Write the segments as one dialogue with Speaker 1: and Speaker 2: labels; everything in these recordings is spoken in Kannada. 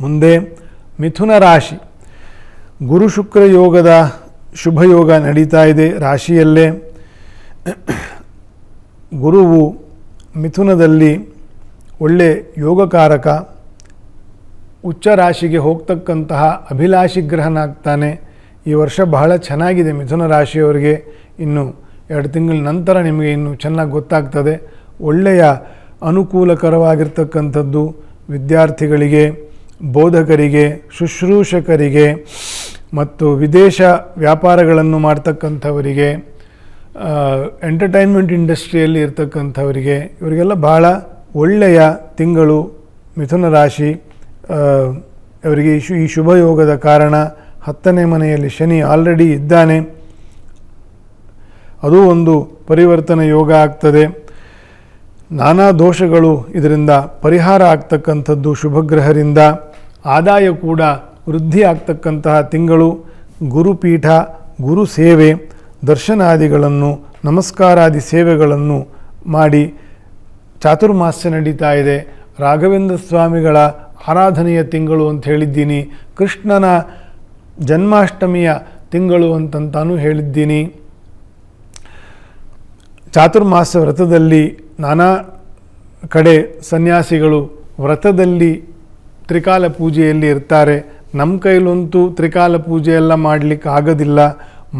Speaker 1: ಮುಂದೆ ಮಿಥುನ ರಾಶಿ. ಗುರು ಶುಕ್ರ ಯೋಗದ ಶುಭ ಯೋಗ ನಡೀತಾ ಇದೆ ರಾಶಿಯಲ್ಲೇ. ಗುರುವು ಮಿಥುನದಲ್ಲಿ ಒಳ್ಳೆ ಯೋಗಕಾರಕ, ಉಚ್ಚ ರಾಶಿಗೆ ಹೋಗ್ತಕ್ಕಂತಹ ಅಭಿಲಾಷಿ ಗ್ರಹನಾಗ್ತಾನೆ. ಈ ವರ್ಷ ಬಹಳ ಚೆನ್ನಾಗಿದೆ ಮಿಥುನ ರಾಶಿಯವರಿಗೆ. ಇನ್ನು ಎರಡು ತಿಂಗಳ ನಂತರ ನಿಮಗೆ ಇನ್ನು ಚೆನ್ನಾಗಿ ಗೊತ್ತಾಗ್ತದೆ. ಒಳ್ಳೆಯ ಅನುಕೂಲಕರವಾಗಿರ್ತಕ್ಕಂಥದ್ದು ವಿದ್ಯಾರ್ಥಿಗಳಿಗೆ. ಬೋಧಕರಿಗೆ, ಶುಶ್ರೂಷಕರಿಗೆ ಮತ್ತು ವಿದೇಶ ವ್ಯಾಪಾರಗಳನ್ನು ಮಾಡ್ತಕ್ಕಂಥವರಿಗೆ ಎಂಟರ್ಟೈನ್ಮೆಂಟ್ ಇಂಡಸ್ಟ್ರಿಯಲ್ಲಿ ಇರ್ತಕ್ಕಂಥವರಿಗೆ ಇವರಿಗೆಲ್ಲ ಭಾಳ ಒಳ್ಳೆಯ ತಿಂಗಳು ಮಿಥುನ ರಾಶಿ. ಅವರಿಗೆ ಶು, ಈ ಶುಭಯೋಗದ ಕಾರಣ ಹತ್ತನೇ ಮನೆಯಲ್ಲಿ ಶನಿ ಆಲ್ರೆಡಿ ಇದ್ದಾನೆ. ಅದು ಒಂದು ಪರಿವರ್ತನೆ ಯೋಗ ಆಗ್ತದೆ. ನಾನಾ ದೋಷಗಳು ಇದರಿಂದ ಪರಿಹಾರ ಆಗ್ತಕ್ಕಂಥದ್ದು ಶುಭಗ್ರಹರಿಂದ ಆದಾಯ ಕೂಡ ವೃದ್ಧಿ ಆಗ್ತಕ್ಕಂತಹ ತಿಂಗಳು, ಗುರುಪೀಠ, ಗುರು ಸೇವೆ, ದರ್ಶನಾದಿಗಳನ್ನು, ನಮಸ್ಕಾರಾದಿ ಸೇವೆಗಳನ್ನು ಮಾಡಿ ಚಾತುರ್ಮಾಸ್ಯ ನಡೀತಾ ಇದೆ. ರಾಘವೇಂದ್ರ ಸ್ವಾಮಿಗಳ ಆರಾಧನೆಯ ತಿಂಗಳು ಅಂತ ಹೇಳಿದ್ದೀನಿ. ಕೃಷ್ಣನ ಜನ್ಮಾಷ್ಟಮಿಯ ತಿಂಗಳು ಅಂತಂತಾನು ಹೇಳಿದ್ದೀನಿ. ಚಾತುರ್ಮಾಸ ವ್ರತದಲ್ಲಿ ನಾನಾ ಕಡೆ ಸನ್ಯಾಸಿಗಳು ವ್ರತದಲ್ಲಿ ತ್ರಿಕಾಲ ಪೂಜೆಯಲ್ಲಿ ಇರ್ತಾರೆ. ನಮ್ಮ ಕೈಲಂತೂ ತ್ರಿಕಾಲ ಪೂಜೆ ಎಲ್ಲ ಮಾಡಲಿಕ್ಕೆ ಆಗೋದಿಲ್ಲ.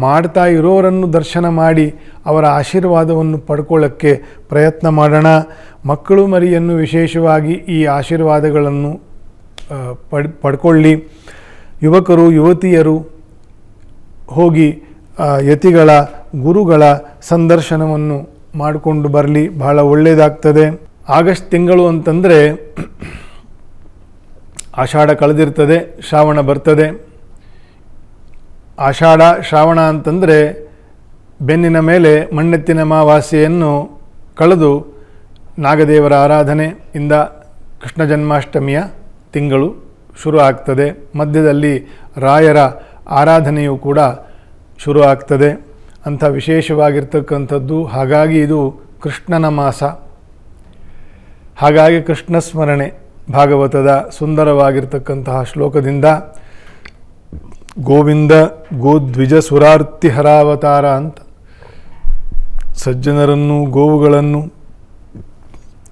Speaker 1: ಮಾಡ್ತಾ ಇರೋರನ್ನು ದರ್ಶನ ಮಾಡಿ ಅವರ ಆಶೀರ್ವಾದವನ್ನು ಪಡ್ಕೊಳ್ಳೋಕ್ಕೆ ಪ್ರಯತ್ನ ಮಾಡೋಣ. ಮಕ್ಕಳು ಮರಿಯನ್ನು ವಿಶೇಷವಾಗಿ ಈ ಆಶೀರ್ವಾದಗಳನ್ನು ಪಡ್, ಪಡ್ಕೊಳ್ಳಿ. ಯುವಕರು, ಯುವತಿಯರು ಹೋಗಿ ಯತಿಗಳ, ಗುರುಗಳ ಸಂದರ್ಶನವನ್ನು ಮಾಡಿಕೊಂಡು ಬರಲಿ. ಬಹಳ ಒಳ್ಳೆಯದಾಗ್ತದೆ ಆಗಸ್ಟ್ ತಿಂಗಳು ಅಂತಂದರೆ ಆಷಾಢ ಕಳೆದಿರ್ತದೆ, ಶ್ರಾವಣ ಬರ್ತದೆ. ಆಷಾಢ, ಶ್ರಾವಣ ಅಂತಂದರೆ ಬೆನ್ನಿನ ಮೇಲೆ ಮಣ್ಣೆತ್ತಿನ ಮಾವಾಸೆಯನ್ನು ಕಳೆದು ನಾಗದೇವರ ಆರಾಧನೆಯಿಂದ ಕೃಷ್ಣ ಜನ್ಮಾಷ್ಟಮಿಯ ತಿಂಗಳು ಶುರು ಆಗ್ತದೆ. ಮಧ್ಯದಲ್ಲಿ ರಾಯರ ಆರಾಧನೆಯು ಕೂಡ ಶುರು ಆಗ್ತದೆ. ಅಂಥ ವಿಶೇಷವಾಗಿರ್ತಕ್ಕಂಥದ್ದು. ಹಾಗಾಗಿ ಇದು ಕೃಷ್ಣನ ಮಾಸ. ಹಾಗಾಗಿ ಕೃಷ್ಣ ಸ್ಮರಣೆ. ಭಾಗವತದ ಸುಂದರವಾಗಿರ್ತಕ್ಕಂತಹ ಶ್ಲೋಕದಿಂದ ಗೋವಿಂದ ಗೋದ್ವಿಜ ಸುರಾರ್ತಿ ಹರಾವತಾರ ಅಂತ. ಸಜ್ಜನರನ್ನು, ಗೋವುಗಳನ್ನು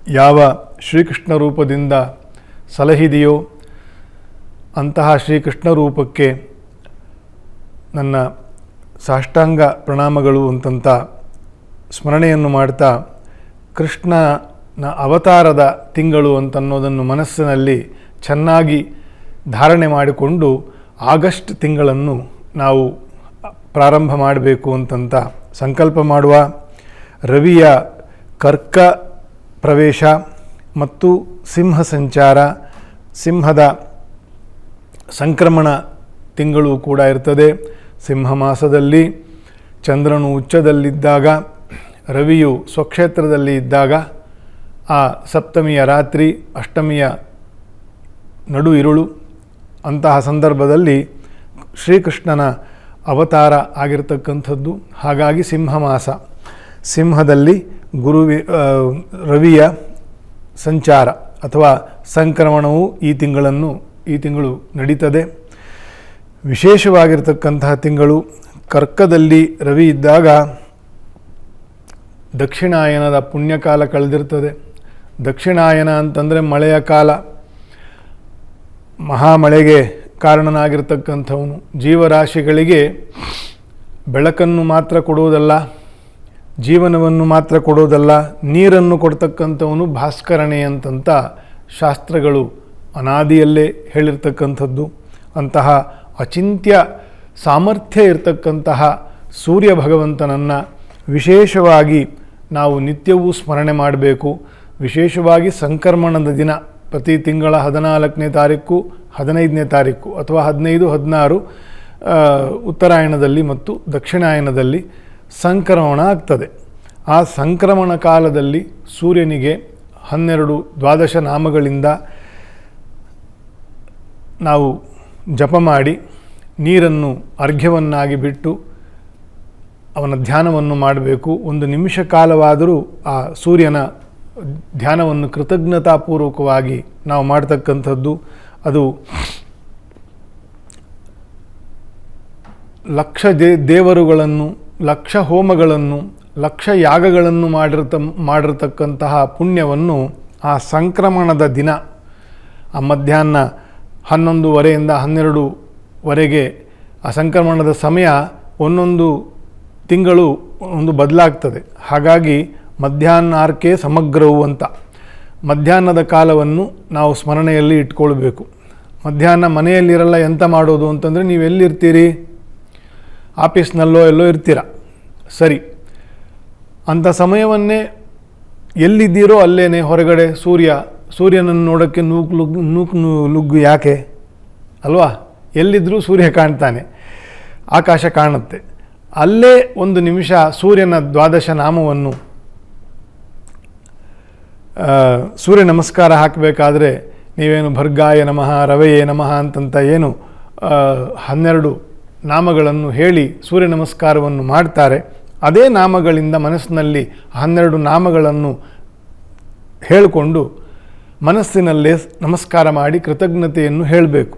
Speaker 1: ಯಾವ ಶ್ರೀಕೃಷ್ಣ ರೂಪದಿಂದ ಸಲಹಿದೆಯೋ ಅಂತಹ ಶ್ರೀಕೃಷ್ಣ ರೂಪಕ್ಕೆ ನನ್ನ ಸಾಷ್ಟಾಂಗ ಪ್ರಣಾಮಗಳು ಅಂತಂತ ಸ್ಮರಣೆಯನ್ನು ಮಾಡ್ತಾ ಕೃಷ್ಣನ ಅವತಾರದ ತಿಂಗಳು ಅಂತನ್ನೋದನ್ನು ಮನಸ್ಸಿನಲ್ಲಿ ಚೆನ್ನಾಗಿ ಧಾರಣೆ ಮಾಡಿಕೊಂಡು ಆಗಸ್ಟ್ ತಿಂಗಳನ್ನು ನಾವು ಪ್ರಾರಂಭ ಮಾಡಬೇಕು ಅಂತಂತ ಸಂಕಲ್ಪ ಮಾಡುವ ರವಿಯ ಕರ್ಕ ಪ್ರವೇಶ ಮತ್ತು ಸಿಂಹ ಸಂಚಾರ, ಸಿಂಹದ ಸಂಕ್ರಮಣ ತಿಂಗಳು ಕೂಡ ಇರ್ತದೆ. ಸಿಂಹ ಮಾಸದಲ್ಲಿ ಚಂದ್ರನು ಉಚ್ಚದಲ್ಲಿದ್ದಾಗ, ರವಿಯು ಸ್ವಕ್ಷೇತ್ರದಲ್ಲಿ ಇದ್ದಾಗ ಆ ಸಪ್ತಮಿಯ ರಾತ್ರಿ, ಅಷ್ಟಮಿಯ ನಡು ಇರುಳು, ಅಂತಹ ಸಂದರ್ಭದಲ್ಲಿ ಶ್ರೀಕೃಷ್ಣನ ಅವತಾರ ಆಗಿರತಕ್ಕಂಥದ್ದು. ಹಾಗಾಗಿ ಸಿಂಹ ಮಾಸ. ಸಿಂಹದಲ್ಲಿ ಗುರುವಿ ರವಿಯ ಸಂಚಾರ ಅಥವಾ ಸಂಕ್ರಮಣವು ಈ ತಿಂಗಳನ್ನು, ಈ ತಿಂಗಳು ನಡೀತದೆ. ವಿಶೇಷವಾಗಿರ್ತಕ್ಕಂತಹ ತಿಂಗಳು ಕರ್ಕದಲ್ಲಿ ರವಿ ಇದ್ದಾಗ ದಕ್ಷಿಣಾಯನದ ಪುಣ್ಯಕಾಲ ಕಳೆದಿರ್ತದೆ. ದಕ್ಷಿಣಾಯನ ಅಂತಂದರೆ ಮಳೆಯ ಕಾಲ. ಮಹಾಮಳೆಗೆ ಕಾರಣನಾಗಿರ್ತಕ್ಕಂಥವನು. ಜೀವರಾಶಿಗಳಿಗೆ ಬೆಳಕನ್ನು ಮಾತ್ರ ಕೊಡುವುದಲ್ಲ, ಜೀವನವನ್ನು ಮಾತ್ರ ಕೊಡೋದಲ್ಲ ನೀರನ್ನು ಕೊಡ್ತಕ್ಕಂಥವನು ಭಾಸ್ಕರಣೆ ಅಂತಂತ ಶಾಸ್ತ್ರಗಳು ಅನಾದಿಯಲ್ಲೇ ಹೇಳಿರ್ತಕ್ಕಂಥದ್ದು. ಅಂತಹ ಅಚಿಂತ್ಯ ಸಾಮರ್ಥ್ಯ ಇರತಕ್ಕಂತಹ ಸೂರ್ಯ ಭಗವಂತನನ್ನು ವಿಶೇಷವಾಗಿ ನಾವು ನಿತ್ಯವೂ ಸ್ಮರಣೆ ಮಾಡಬೇಕು. ವಿಶೇಷವಾಗಿ ಸಂಕ್ರಮಣದ ದಿನ ಪ್ರತಿ ತಿಂಗಳ ಹದಿನಾಲ್ಕನೇ ತಾರೀಕು, ಹದಿನೈದನೇ ತಾರೀಕು ಅಥವಾ ಹದಿನೈದು, ಹದಿನಾರು ಉತ್ತರಾಯಣದಲ್ಲಿ ಮತ್ತು ದಕ್ಷಿಣಾಯನದಲ್ಲಿ ಸಂಕ್ರಮಣ ಆಗ್ತದೆ. ಆ ಸಂಕ್ರಮಣ ಕಾಲದಲ್ಲಿ ಸೂರ್ಯನಿಗೆ ಹನ್ನೆರಡು ದ್ವಾದಶ ನಾಮಗಳಿಂದ ನಾವು ಜಪ ಮಾಡಿ ನೀರನ್ನು ಅರ್ಘ್ಯವನ್ನಾಗಿ ಬಿಟ್ಟು ಅವನ ಧ್ಯಾನವನ್ನು ಮಾಡಬೇಕು. ಒಂದು ನಿಮಿಷ ಕಾಲವಾದರೂ ಆ ಸೂರ್ಯನ ಧ್ಯಾನವನ್ನು ಕೃತಜ್ಞತಾಪೂರ್ವಕವಾಗಿ ನಾವು ಮಾಡ್ತಕ್ಕಂಥದ್ದು, ಅದು ಲಕ್ಷ ದೇ, ದೇವರುಗಳನ್ನು, ಲಕ್ಷ ಹೋಮಗಳನ್ನು, ಲಕ್ಷ ಯಾಗಗಳನ್ನು ಮಾಡಿರ್ತ, ಮಾಡಿರ್ತಕ್ಕಂತಹ ಪುಣ್ಯವನ್ನು ಆ ಸಂಕ್ರಮಣದ ದಿನ, ಆ ಮಧ್ಯಾಹ್ನ ಹನ್ನೊಂದುವರೆಯಿಂದ ಹನ್ನೆರಡುವರೆಗೆ ಆ ಸಂಕ್ರಮಣದ ಸಮಯ ಒಂದೊಂದು ತಿಂಗಳು ಒಂದು ಬದಲಾಗ್ತದೆ. ಹಾಗಾಗಿ ಮಧ್ಯಾಹ್ನಾರ್ಕೆ ಸಮಗ್ರವು ಅಂತ. ಮಧ್ಯಾಹ್ನದ ಕಾಲವನ್ನು ನಾವು ಸ್ಮರಣೆಯಲ್ಲಿ ಇಟ್ಕೊಳ್ಬೇಕು. ಮಧ್ಯಾಹ್ನ ಮನೆಯಲ್ಲಿರಲ್ಲ ಎಂತ ಮಾಡೋದು ಅಂತಂದರೆ ನೀವು ಎಲ್ಲಿರ್ತೀರಿ? ಆಫೀಸ್ನಲ್ಲೋ ಎಲ್ಲೋ ಇರ್ತೀರ? ಸರಿ. ಅಂಥ ಸಮಯವನ್ನೇ ಎಲ್ಲಿದ್ದೀರೋ ಅಲ್ಲೇ ಹೊರಗಡೆ ಸೂರ್ಯ, ಸೂರ್ಯನನ್ನು ನೋಡೋಕ್ಕೆ ನೂಕು ಲುಗ್, ನೂಕು ಲುಗ್ಗು ಯಾಕೆ? ಅಲ್ವಾ? ಎಲ್ಲಿದ್ದರೂ ಸೂರ್ಯ ಕಾಣ್ತಾನೆ. ಆಕಾಶ ಕಾಣುತ್ತೆ. ಅಲ್ಲೇ ಒಂದು ನಿಮಿಷ ಸೂರ್ಯನ ದ್ವಾದಶ ನಾಮವನ್ನು ಸೂರ್ಯ ನಮಸ್ಕಾರ ಹಾಕಬೇಕಾದ್ರೆ ನೀವೇನು ಭರ್ಗಾಯ ನಮಃ, ರವೆಯೇ ನಮಃ ಅಂತಂತ ಏನು ಹನ್ನೆರಡು ನಾಮಗಳನ್ನು ಹೇಳಿ ಸೂರ್ಯ ನಮಸ್ಕಾರವನ್ನು ಮಾಡ್ತಾರೆ. ಅದೇ ನಾಮಗಳಿಂದ ಮನಸ್ಸಿನಲ್ಲಿ ಹನ್ನೆರಡು ನಾಮಗಳನ್ನು ಹೇಳಿಕೊಂಡು ಮನಸ್ಸಿನಲ್ಲೇ ನಮಸ್ಕಾರ ಮಾಡಿ ಕೃತಜ್ಞತೆಯನ್ನು ಹೇಳಬೇಕು.